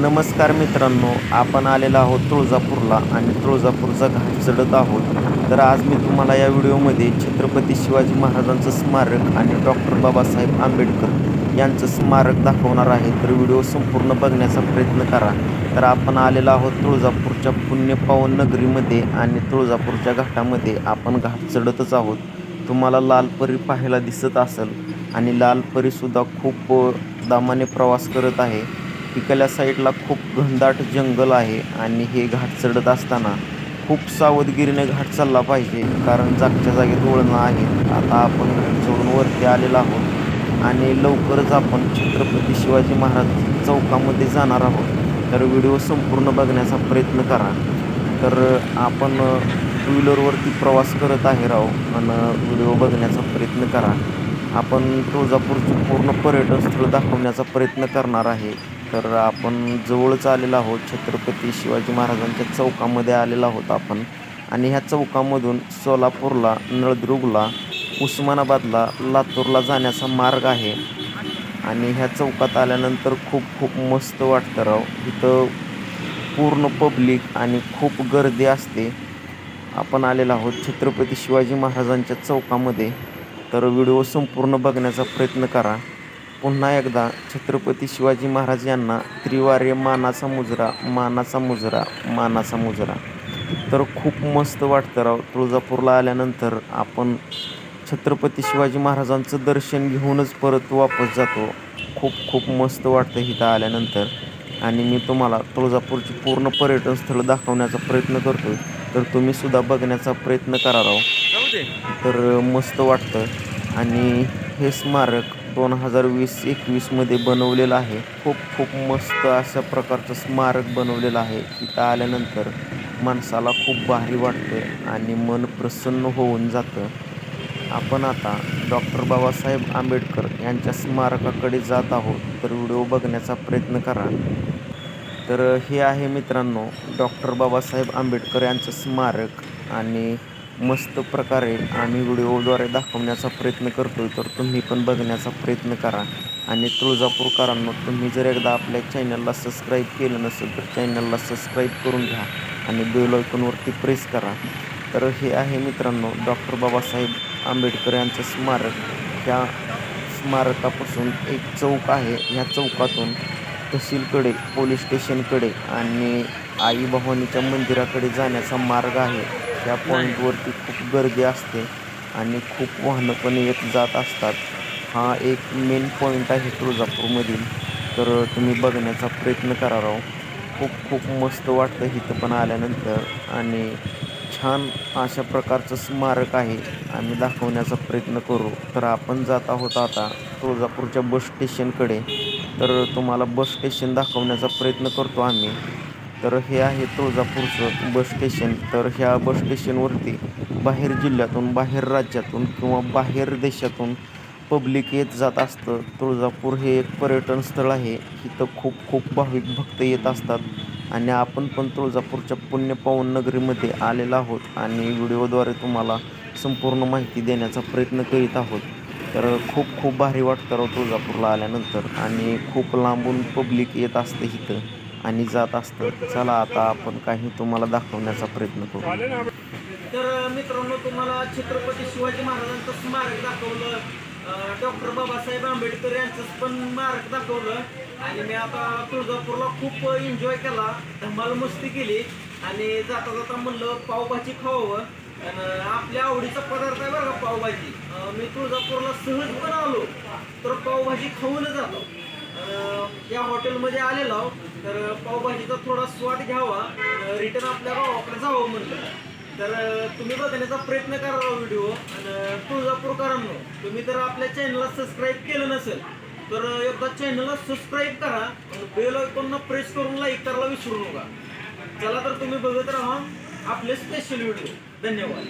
नमस्कार मित्रांनो आपण आलेलो आहोत तुळजापूरला आणि तुळजापूरचा घाट चढत आहोत. तर आज मी तुम्हाला या व्हिडिओमध्ये छत्रपती शिवाजी महाराजांचं स्मारक आणि डॉक्टर बाबासाहेब आंबेडकर यांचं स्मारक दाखवणार आहे. तर व्हिडिओ संपूर्ण बघण्याचा प्रयत्न करा. तर आपण आलेलो आहोत तुळजापूरच्या पुण्यपावन नगरीमध्ये आणि तुळजापूरच्या घाटामध्ये आपण घाट चढतच आहोत. तुम्हाला लालपरी पाहायला दिसत असेल आणि लालपरीसुद्धा खूप दामाने प्रवास करत आहे. इकडल्या साईडला खूप घनदाट जंगल आहे आणि हे घाट चढत असताना खूप सावधगिरीने घाट चालला पाहिजे कारण जागच्या जागेत वळणं आहे. आता आपण घाट चढून वरती आलेलो आहोत आणि लवकरच आपण छत्रपती शिवाजी महाराज चौकामध्ये जाणार आहोत. तर व्हिडिओ संपूर्ण बघण्याचा प्रयत्न करा. तर आपण टू व्हीलरवरती प्रवास करत आहे राव आणि व्हिडिओ बघण्याचा प्रयत्न करा. आपण तुळजापूरचं पूर्ण पर्यटन स्थळ दाखवण्याचा प्रयत्न करणार आहे. तर आपण जवळच आलेलो आहोत छत्रपती शिवाजी महाराजांच्या चौकामध्ये आलेलो आहोत आपण. आणि ह्या चौकामधून सोलापूरला नळदुर्गला उस्मानाबादला लातूरला जाण्याचा मार्ग आहे. आणि ह्या चौकात आल्यानंतर खूप खूप मस्त वाटतं राव. इथं पूर्ण पब्लिक आणि खूप गर्दी असते. आपण आलेलो आहोत छत्रपती शिवाजी महाराजांच्या चौकामध्ये. तर व्हिडिओ संपूर्ण बघण्याचा प्रयत्न करा. पुन्हा एकदा छत्रपती शिवाजी महाराज यांना त्रिवार्य मानाचा मुजरा मानाचा मुजरा मानाचा मुजरा. तर खूप मस्त वाटतं राव. तुळजापूरला आल्यानंतर आपण छत्रपती शिवाजी महाराजांचं दर्शन घेऊनच परत वापस जातो. खूप खूप मस्त वाटतं इथं आल्यानंतर. आणि मी तुम्हाला तुळजापूरची पूर्ण पर्यटन स्थळ दाखवण्याचा प्रयत्न करतो तर तुम्ही सुद्धा बघण्याचा प्रयत्न करा राव. तर मस्त वाटतं. आणि हे स्मारक दोन हजार वीस एकवीसमध्ये बनवलेलं आहे. खूप खूप मस्त अशा प्रकारचं स्मारक बनवलेलं आहे. तिथं आल्यानंतर माणसाला खूप भारी वाटतं आणि मन प्रसन्न होऊन जातं. आपण आता डॉक्टर बाबासाहेब आंबेडकर यांच्या स्मारकाकडे जात आहोत. तर व्हिडिओ बघण्याचा प्रयत्न करा. तर हे आहे मित्रांनो डॉक्टर बाबासाहेब आंबेडकर यांचं स्मारक आणि मस्त प्रकारे आम्ही व्हिडिओद्वारे दाखवण्याचा प्रयत्न करतोय तर तुम्ही पण बघण्याचा प्रयत्न करा. आणि तुळजापूरकरांनो तुम्ही जर एकदा आपल्या चॅनलला सबस्क्राईब केलं नसेल तर चॅनलला सबस्क्राईब करून घ्या आणि बेल आयकॉनवरती प्रेस करा. तर हे आहे मित्रांनो डॉक्टर बाबासाहेब आंबेडकर यांचं स्मारक. ह्या स्मारकापासून एक चौक आहे. ह्या चौकातून तहसीलकडे पोलीस स्टेशनकडे आणि आई भवानीच्या मंदिराकडे जाण्याचा मार्ग आहे. त्या पॉईंटवरती खूप गर्दी असते आणि खूप वाहनं पण येत जात असतात. हा एक मेन पॉईंट आहे तुळजापूरमधील. तर तुम्ही बघण्याचा प्रयत्न करा राव. खूप खूप मस्त वाटतं इथं पण आल्यानंतर. आणि छान अशा प्रकारचं स्मारक आहे. आम्ही दाखवण्याचा प्रयत्न करू. तर आपण जात आहोत आता तुळजापूरच्या बस स्टेशनकडे तर तुम्हाला बस स्टेशन दाखवण्याचा प्रयत्न करतो आम्ही. तर हे आहे तुळजापूरचं बस स्टेशन. तर ह्या बस स्टेशनवरती बाहेर जिल्ह्यातून बाहेर राज्यातून किंवा बाहेर देशातून पब्लिक येत जात असतं. तुळजापूर हे एक पर्यटन स्थळ आहे. इथं खूप खूप भाविक भक्त येत असतात. आणि आपण पण तुळजापूरच्या पुण्यपावन नगरीमध्ये आलेलो आहोत आणि व्हिडिओद्वारे तुम्हाला संपूर्ण माहिती देण्याचा प्रयत्न करीत आहोत. तर खूप खूप भारी वाटतं राव तुळजापूरला आल्यानंतर. आणि खूप लांबून पब्लिक येत असतं इथं. आणि जात असतं चला आता आपण काही तुम्हाला दाखवण्याचा प्रयत्न करू. तर मित्रांनो तुम्हाला छत्रपती शिवाजी महाराजांचं स्मारक दाखवलं. डॉक्टर बाबासाहेब आंबेडकर यांचं पण स्मारक दाखवलं. आणि मी आता तुळजापूरला खूप एन्जॉय केला. धमाल मस्ती केली. आणि जाता जाता म्हणलं पावभाजी खावावं. आणि आपल्या आवडीचा पदार्थ आहे बरं का पावभाजी. मी तुळजापूरला सहज पण आलो तर पावभाजी खाऊनच जातो या हॉटेलमध्ये आलेलो आहो, तर पावभाजीचा थोडा स्वाद घ्यावा. रिटर्न आपल्या गावाकडे जावं म्हणलं. तर तुम्ही बघण्याचा प्रयत्न करा व्हिडिओ आणि तुळजापूरकरांनो तुम्ही जर आपल्या चॅनलला सबस्क्राईब केलं नसेल तर एकदा चॅनलला सबस्क्राईब करा. बेल आयकॉनला प्रेस करून लाईक करायला विसरू नका. चला तर तुम्ही बघत राहा आपले स्पेशल व्हिडिओ धन्यवाद.